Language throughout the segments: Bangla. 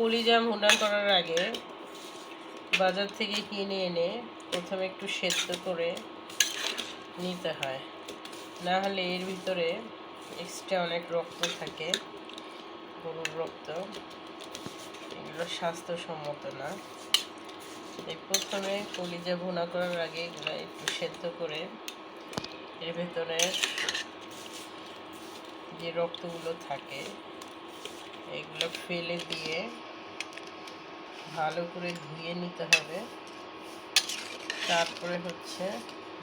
কলিজা ভুনা করার আগে বাজার থেকে কিনে এনে প্রথমে একটু সেদ্ধ করে নিতে হয়। না হলে এর ভিতরে এক্সট্রা অনেক রক্ত থাকে, গরুর রক্ত। এগুলো স্বাস্থ্যসম্মত না। এই প্রথমে কলিজা ভুনা করার আগে এগুলো একটু সেদ্ধ করে এর ভেতরে যে রক্তগুলো থাকে, এগুলো ফেলে দিয়ে ভালো করে ধুয়ে নিতে হবে। তারপরে হচ্ছে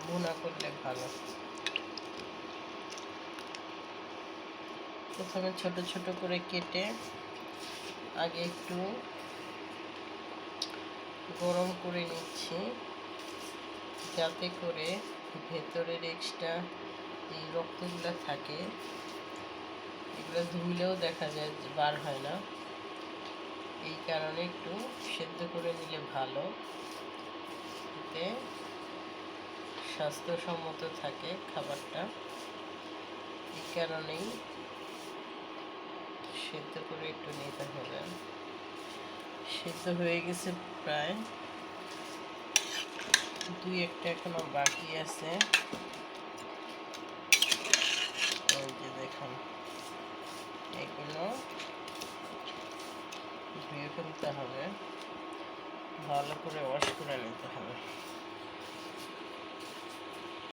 ভুনা করলে ভালো। প্রথমে ছোট ছোট করে কেটে আগে একটু গরম করে নিচ্ছি, যাতে করে ভেতরের এক্সট্রা এই রক্তগুলো থাকে, এগুলো ধুইলেও দেখা যায় বার হয় না। এই কারণে একটু সেদ্ধ করে নিলে ভালো। এতে স্বাস্থ্যসম্মত থাকে খাবারটা। এই কারণেই সেদ্ধ করে একটু নিতে হবে। সেদ্ধ হয়ে গেছে প্রায় দুই একটা এখনও বাকি আছে। এই যে দেখুন, এগুলো ফেলতে হবে। ভালো করে ওয়াশ করে নিতে হবে।